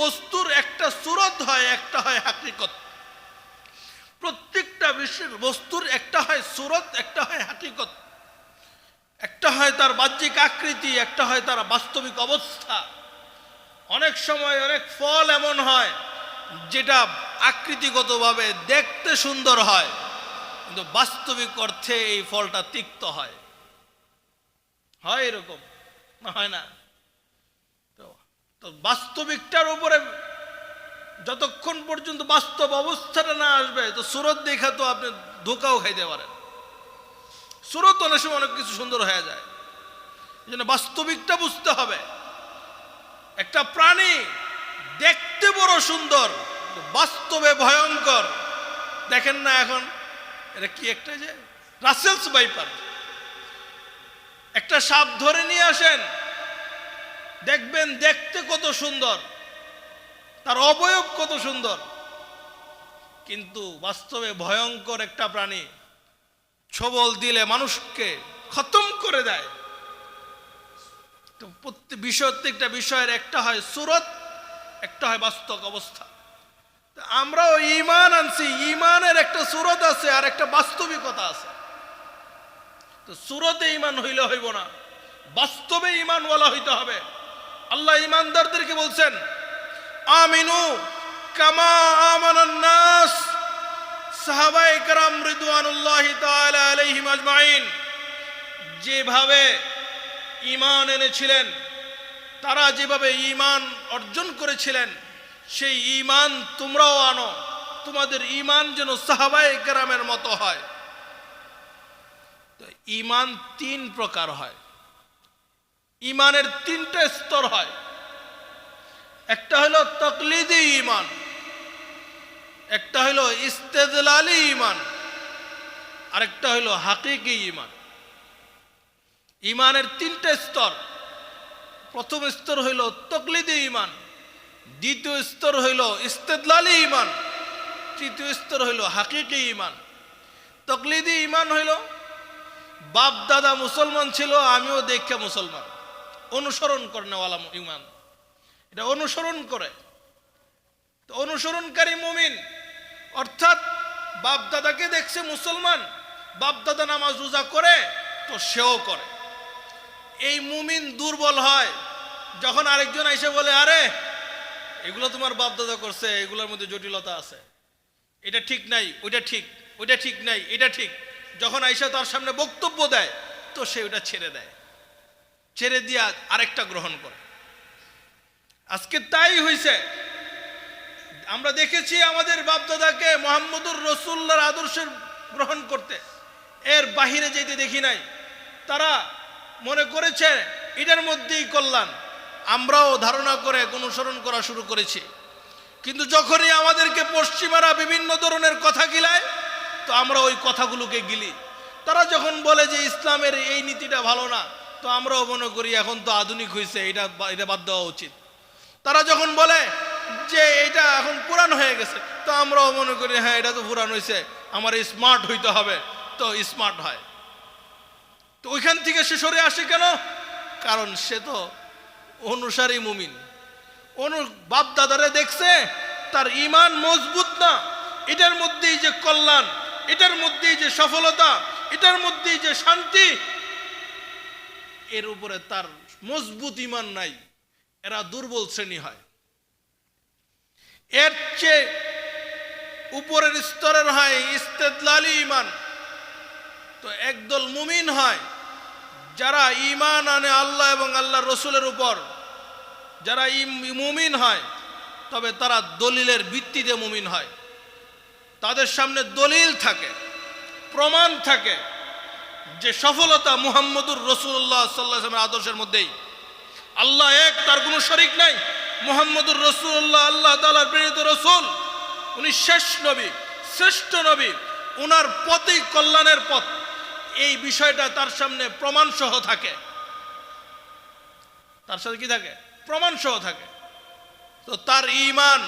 বস্তুর একটা সুরত হয়, একটা হয় হাকিকত। প্রত্যেকটা বিশ্বের বস্তুর একটা হয় সুরত, একটা হয় হাকিকত। একটা হয় তার বাহ্যিক আকৃতি, একটা হয় তার বাস্তবিক অবস্থা। অনেক সময় অনেক ফল এমন হয়, যেটা আকৃতিগতভাবে দেখতে সুন্দর হয়, কিন্তু বাস্তবিক অর্থে এই ফলটা তিক্ত হয়। হয় এরকম, না হয় না? তো বাস্তবিকটার উপরে যতক্ষণ পর্যন্ত বাস্তব অবস্থাটা না আসবে, তো সুরত দেখা তো আপনি ধোকাও খাইতে পারেন। সুরত অনেক সময় অনেক কিছু সুন্দর হয়ে যায়। এই জন্য বাস্তবিকটা বুঝতে হবে। একটা প্রাণী দেখতে বড় সুন্দর বাস্তবে ভয়ঙ্কর। দেখেন না এখন, এটা কি একটা যে? রাসেলস বাইপার। একটা সাপ ধরে নিয়ে আসেন দেখবেন দেখতে কত সুন্দর, তার অবয়ব কত সুন্দর। কিন্তু বাস্তবে ভয়ঙ্কর একটা প্রাণী ছবল দিলে মানুষকে খতম করে দেয়। তো প্রত্যেক বিষয়, প্রত্যেকটা বিষয়ের একটা হয় সুরত, একটা হয় বাস্তব অবস্থা। আমরাও ইমান আনছি ইমানের একটা সুরত আছে আর একটা বাস্তবিকতা আছে। তো সুরতে ইমান হইলে হইব না, বাস্তবে ইমান বলা হইতে হবে। আল্লাহ ইমানদারদেরকে বলছেন আমিনু কামা আমানান নাস সাহাবায়ে کرام রিদওয়ানুল্লাহি তাআলা আলাইহিম আজমাইন যেভাবে ঈমান এনেছিলেন তারা যেভাবে ঈমান অর্জন করেছিলেন সেই ঈমান তোমরাও আনো তোমাদের ঈমান যেন সাহাবায়ে কেরামের মতো হয় তো ঈমান তিন প্রকার হয় ঈমানের তিনটা স্তর হয়। একটা হলো তকলিদি ইমান, একটা হলো ইস্তেদলালি ঈমান আরেকটা হলো হাকিকি ইমান। ইমানের তিনটা স্তর, প্রথম স্তর হইল তকলিদি ইমান, দ্বিতীয় স্তর হইল ইস্তেদলালি ইমান, তৃতীয় স্তর হইল হাকিকি ইমান। তকলিদি ইমান হইল বাপ দাদা মুসলমান ছিল, আমিও দেখে মুসলমান। অনুসরণ করে করেনেওয়ালা ইমান এটা অনুসরণ করে। তো অনুসরণকারী মুমিন, অর্থাৎ বাপ দাদাকে দেখছে মুসলমান বাপ দাদা নামাজ রোজা করে, তো সেও করে। এই মুমিন দুর্বল হয়, যখন আরেকজন এসে বলে, আরে, এগুলো তোমার বাপ দাদা করছে, এগুলোর মধ্যে জটিলতা আছে। এটা ঠিক নাই, ওইটা ঠিক ওইটা ঠিক নাই, এটা ঠিক। যখন আইসা তার সামনে বক্তব্য দেয়, তো সে ওটা ছেড়ে দেয়। ছেড়ে দিয়া আরেকটা গ্রহণ করে। আজকে তাই হয়েছে আমরা দেখেছি আমাদের বাপদাদাকে মোহাম্মদুর রসুল্লার আদর্শের গ্রহণ করতে। এর বাহিরে যেতে দেখি নাই। তারা মনে করেছে, এটার মধ্যেই কল্যাণ। আমরাও ধারণা করে অনুসরণ করা শুরু করেছি। কিন্তু যখনই আমাদেরকে পশ্চিমারা বিভিন্ন ধরনের কথা গিলায়, তো আমরা ওই কথাগুলোকে গিলি। তারা যখন বলে যে ইসলামের এই নীতিটা ভালো না তো আমরাও মনে করি এখন তো আধুনিক হয়েছে এটা এটা বাদ দেওয়া উচিত। তারা যখন বলে যে এটা এখন পুরান হয়ে গেছে, তো আমরাও মনে করি হ্যাঁ এটা তো পুরান হয়েছে আমার স্মার্ট হইতে হবে, তো স্মার্ট হয়। তো ওইখান থেকে সে সরে আসে কেন? কারণ সে তো অনুসারী মুমিন। অনু বাপ দাদারে দেখছে, তার ইমান মজবুত না। এটার মধ্যেই যে কল্যাণ, এটার মধ্যেই যে সফলতা, এটার মধ্যেই যে শান্তি এর উপরে তার মজবুত ইমান নাই। এরা দুর্বল শ্রেণি হয়। এর চেয়ে উপরের স্তরের হয় ইস্তেদলালি ইমান। তো একদল মুমিন হয়, যারা ইমান আনে আল্লাহ এবং আল্লাহ রসুলের উপর। যারা মুমিন হয়, তবে তারা দলিলের ভিত্তিতে মুমিন হয়। তাদের সামনে দলিল থাকে, প্রমাণ থাকে। যে সফলতা মুহাম্মদুর রসুল্লাহ সাল্লাহ আদর্শের মধ্যেই। আল্লাহ এক, তার কোনো শরিক নাই। মোহাম্মদুর রসুল্লাহ আল্লাহ তালার প্রেরিত রসুল। উনি শেষ নবী, শ্রেষ্ঠ নবী, উনার পথই কল্যাণের পথ। এই বিষয়টা তার সামনে প্রমাণ সহ থাকে। তার সাথে কি থাকে? প্রমাণ সহ থাকে। তো তার ইমান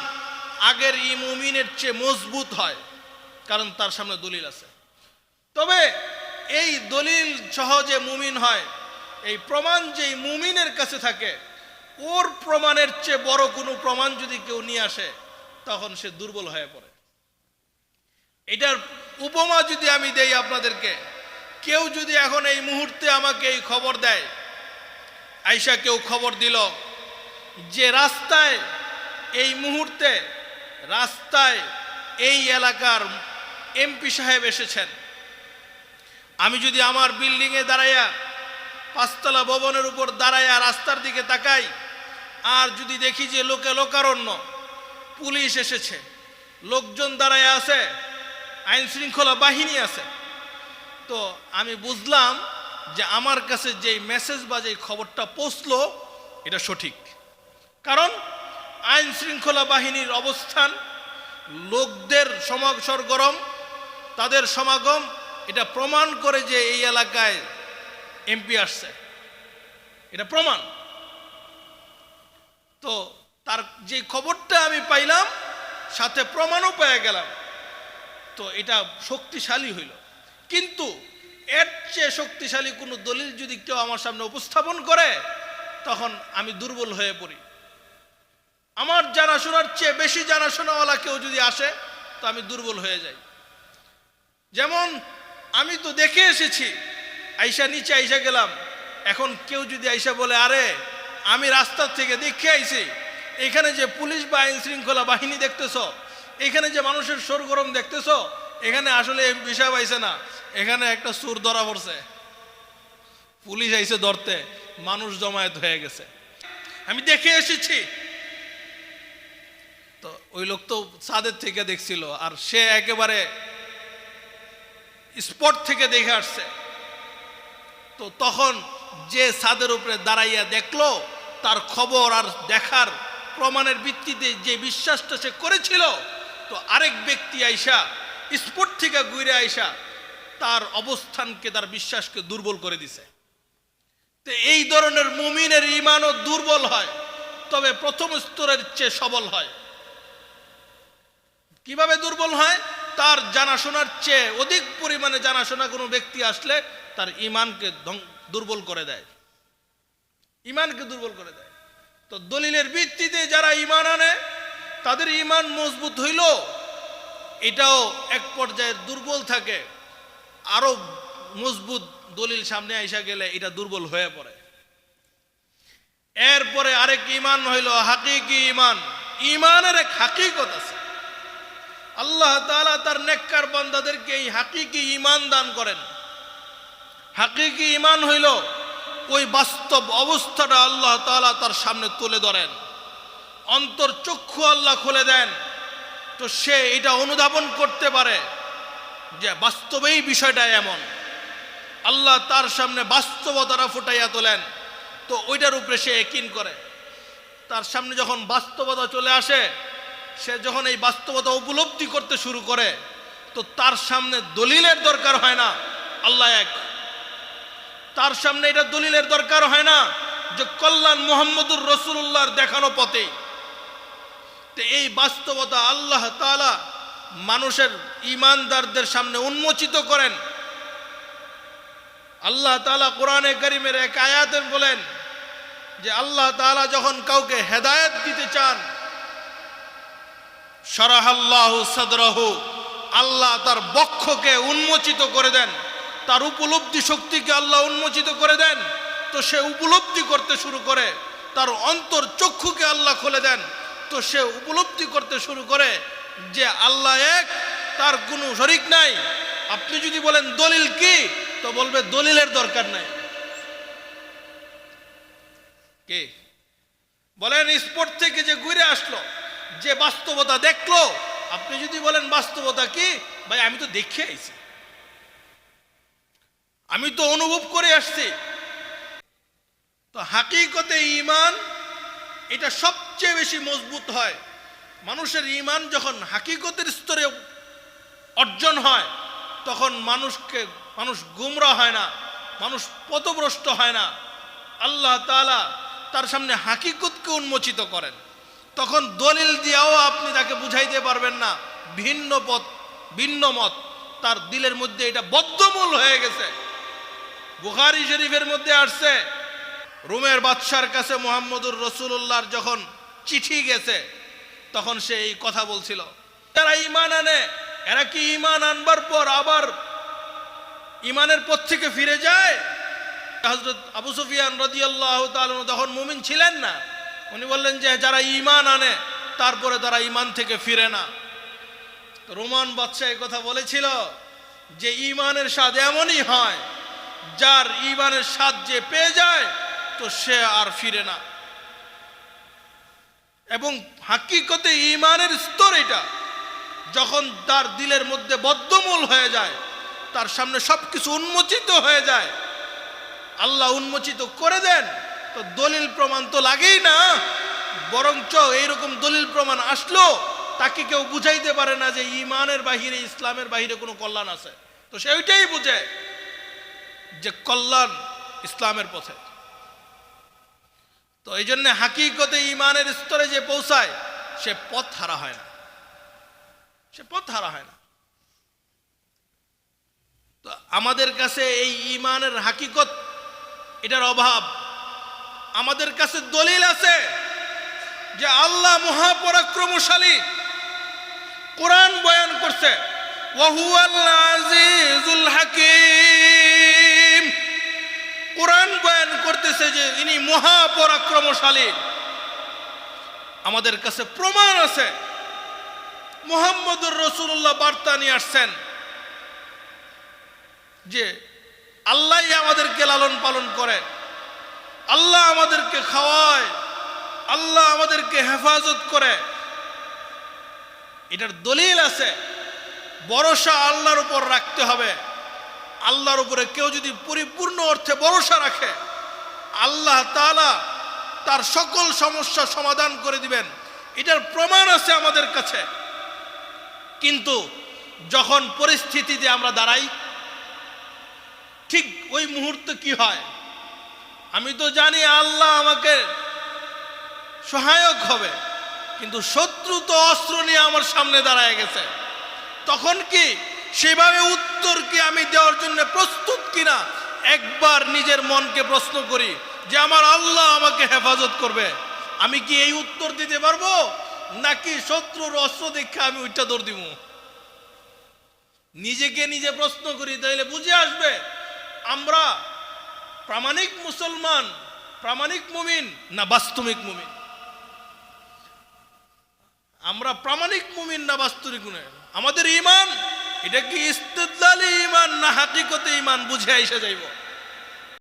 আগের ইমুমিনের চেয়ে মজবুত হয়, কারণ তার সামনে দলিল আছে। তবে এই দলিল সহজে মুমিন হয়। এই প্রমাণ যেই মুমিনের কাছে থাকে, ওর প্রমাণের চেয়ে বড় কোনো প্রমাণ যদি কেউ নিয়ে আসে, তখন সে দুর্বল হয়ে পড়ে। এটার উপমা যদি আমি দেই আপনাদেরকে, কেউ যদি এখন এই মুহূর্তে আমাকে এই খবর দেয় আইসা কেউ খবর দিল যে রাস্তায়, এই মুহূর্তে রাস্তায় এই এলাকার এমপি সাহেব এসেছেন। আমি যদি আমার বিল্ডিংয়ে দাঁড়াইয়া পাঁচতলা ভবনের উপর দাঁড়াইয়া রাস্তার দিকে তাকাই, আর যদি দেখি যে লোকে লোকারণ্য, পুলিশ এসেছে, লোকজন দাঁড়ায় আছে, আইন শৃঙ্খলা বাহিনী আছে, তো আমি বুঝলাম যে আমার কাছে যেই মেসেজ বা যেই খবরটা পৌঁছলো, এটা সঠিক। কারণ আইন শৃঙ্খলা বাহিনীর অবস্থান, লোকদের সমাগ সরগরম, তাদের সমাগম এটা প্রমাণ করে যে এই এলাকায় এমপি আসছে। এটা প্রমাণ। তো তার যে খবরটা আমি পাইলাম, সাথে প্রমাণও পেয়ে গেলাম। তো এটা শক্তিশালী হইল। কিন্তু এর চেয়ে শক্তিশালী কোনো দলিল যদি কেউ আমার সামনে উপস্থাপন করে, তখন আমি দুর্বল হয়ে পড়ি। আমার জানাশোনার চেয়ে বেশি জানাশোনাওয়ালা কেউ যদি আসে, তো আমি দুর্বল হয়ে যাই। যেমন আমি তো দেখে এসেছি। আইসা নিচে আইসা গেলাম। এখন কেউ যদি আইসা বলে, আরে, আমি রাস্তার থেকে দেখে আইছি। এখানে যে পুলিশ বা আইন শৃঙ্খলা বাহিনী দেখতেছ, এখানে যে মানুষের সরগরম দেখতেছ, এখানে আসলে বিষয় পাইছে না। এখানে একটা সুর ধরা পড়ছে। পুলিশ আইসে ধরতে, মানুষ জমায়েত হয়ে গেছে। আমি দেখে এসেছি। তো ওই লোক তো ছাদের থেকে দেখছিল, আর সে একেবারে স্পট থেকে দেখে আসছে। তো তখন যে ছাদের উপরে দাঁড়াইয়া দেখল, তার খবর আর দেখার প্রমাণের ভিত্তিতে যে বিশ্বাসটা সে করেছিল, তো আরেক ব্যক্তি আইসা, স্পট থেকে ঘুরে আইসা, তার অবস্থানকে, তার বিশ্বাসকে দুর্বল করে দিছে। তো এই ধরনের মুমিনের ইমানও দুর্বল হয়, তবে প্রথম স্তরের চেয়ে সবল হয়। কীভাবে দুর্বল হয়? তার জানাশোনার চেয়ে অধিক পরিমাণে জানাশোনা কোনো ব্যক্তি আসলে তার ইমানকে দুর্বল করে দেয়। ইমানকে দুর্বল করে দেয়। তো দলিলের ভিত্তিতে যারা ইমান আনে, তাদের ইমান মজবুত হইল, এটাও এক পর্যায়ে দুর্বল থাকে। আরও মজবুত দলিল সামনে আইসা গেলে এটা দুর্বল হয়ে পড়ে। এরপরে আরেক ইমান হইল হাকিকি ইমান। ইমানের এক হাকিকত আছে। আল্লাহ তাআলা তার নেককার বান্দাদেরকে এই হাকিকি ইমান দান করেন। হাকিকি ইমান হইল ওই বাস্তব অবস্থাটা আল্লাহ তাআলা তার সামনে তুলে ধরেন। অন্তর চক্ষু আল্লাহ খুলে দেন। তো সে এটা অনুধাবন করতে পারে যে বাস্তবেই বিষয়টা এমন। আল্লাহ তার সামনে বাস্তবতারা ফুটাইয়া তোলেন। তো ওইটার উপরে সে একিন করে। তার সামনে যখন বাস্তবতা চলে আসে সে যখন এই বাস্তবতা উপলব্ধি করতে শুরু করে, তো তার সামনে দলিলের দরকার হয় না। আল্লাহ এক। তার সামনে এটা দলিলের দরকার হয় না যে কল্যাণ মোহাম্মদুর রসুল্লাহর দেখানো পথে। তো এই বাস্তবতা আল্লাহ তাআলা মানুষের ইমানদারদের সামনে উন্মোচিত করেন। আল্লাহ তাআলা কোরআনে করিমের এক আয়াতের বলেন যে আল্লাহ তাআলা যখন কাউকে হেদায়ত দিতে চান সরাহাল্লাহু সদরাহু, আল্লাহ তার বক্ষকে উন্মোচিত করে দেন। তার উপলব্ধি শক্তিকে আল্লাহ উন্মোচিত করে দেন। তো সে উপলব্ধি করতে শুরু করে, তার অন্তর চক্ষুকে আল্লাহ খুলে দেন। তো সে উপলব্ধি করতে শুরু করে যে আল্লাহ এক, তার কোনো শরিক নাই। আপনি যদি বলেন দলিল কি, তো বলবে দলিলের দরকার নাই। কে? বলেন, স্পোর্ট থেকে যে ঘুরে আসলো যে বাস্তবতা দেখল, আপনি যদি বলেন বাস্তবতা কি, ভাই, আমি তো দেখে আইছি। আমি তো অনুভব করে আসছি। তো হাকিকতে ইমান এটা সবচেয়ে বেশি মজবুত হয়। মানুষের ইমান যখন হাকিকতের স্তরে অর্জন হয়, তখন মানুষকে, মানুষ গুমরা হয় না, মানুষ পথভ্রষ্ট হয় না। আল্লাহ তাআলা তার সামনে হাকিকতকে উন্মোচিত করেন। তখন দলিল দিয়েও আপনি তাকে বুঝাইতে পারবেন না। ভিন্ন পথ, ভিন্ন মত। তার দিলের মধ্যে এটা বদ্ধমূল হয়ে গেছে। বুখারি শরীফের মধ্যে আসছে, রোমের বাদশার কাছে মোহাম্মদুর রসুল্লাহর যখন চিঠি গেছে, তখন সে এই কথা বলছিল, যারা ইমান আনে, এরা কি ইমান আনবার পর আবার ইমানের পথ থেকে ফিরে যায়? হজরত আবু সুফিয়ান রদিয়াল্লাহ তখন মুমিন ছিলেন না। উনি বললেন যে যারা ইমান আনে, তারপরে তারা ইমান থেকে ফিরে না। রোমান বাদশাহ কথা বলেছিল যে ইমানের স্বাদ এমনই হয়, যার ইমানের স্বাদ যে পেয়ে যায়, তো সে আর ফিরে না। এবং হাকিকতে ইমানের স্তর এটা, যখন তার দিলের মধ্যে বদ্ধমূল হয়ে যায়, তার সামনে সবকিছু উন্মোচিত হয়ে যায়, আল্লাহ উন্মোচিত করে দেন তো দলিল প্রমাণ তো লাগেই না। বরঞ্চ এইরকম দলিল প্রমাণ আসলো, তাকে কেউ বুঝাইতে পারে না যে ইমানের বাহিরে, ইসলামের বাহিরে কোনো কল্যাণ আছে। তো সে ওইটাই বুঝে যে কল্যাণ ইসলামের পথে। তো এই জন্য হাকিকতে ইমানের স্তরে যে পৌঁছায়, সে পথ হারা হয় না। সে পথ হারা হয় না। তো আমাদের কাছে এই ইমানের হাকিকত, এটার অভাব আমাদের কাছে দলিল আছে যে আল্লাহ মহাপরাক্রমশালী কোরআন বয়ান করছে আজিজুল হাকিম। কোরআন বয়ান করতেছে যে ইনি মহাপরাক্রমশালী। আমাদের কাছে প্রমাণ আছে। মোহাম্মদুর রসুল্লাহ বার্তা নিয়ে আসছেন যে আল্লাহ আমাদেরকে লালন পালন করে। আল্লাহ আমাদেরকে খাওয়ায়, আল্লাহ আমাদেরকে হেফাজত করে। এটার দলিল আছে, ভরসা আল্লাহর উপর রাখতে হবে। আল্লাহর উপরে কেউ যদি পরিপূর্ণ অর্থে ভরসা রাখে, আল্লাহ তালা তার সকল সমস্যা সমাধান করে দিবেন। এটার প্রমাণ আছে আমাদের কাছে। কিন্তু যখন পরিস্থিতিতে আমরা দাঁড়াই, ঠিক ওই মুহূর্তে কি হয়? আমি তো জানি আল্লাহ আমাকে সহায়ক হবে, কিন্তু শত্রু তো অস্ত্র নিয়ে আমার সামনে দাঁড়ায় গেছে। তখন কি সেভাবে উত্তর কি আমি দেওয়ার জন্য প্রস্তুত কিনা? একবার নিজের মনকে প্রশ্ন করি যে, আমার আল্লাহ আমাকে হেফাজত করবে। আমি কি এই উত্তর দিতে পারব? নাকি শত্রুর অস্ত্র দেখে আমি ওইটা দৌড় দিব? নিজেকে নিজে প্রশ্ন করি, তাইলে বুঝে আসবে, আমরা প্রামাণিক মুসলমান, প্রামাণিক মুমিন না বাস্তবিক মুমিন? আমরা প্রামাণিক মুমিন না বাস্তবিক আমাদের ইমান, এটা কি ইস্তেদলালি ইমান না হাকিকতে ইমান? বুঝে এসে যাইব।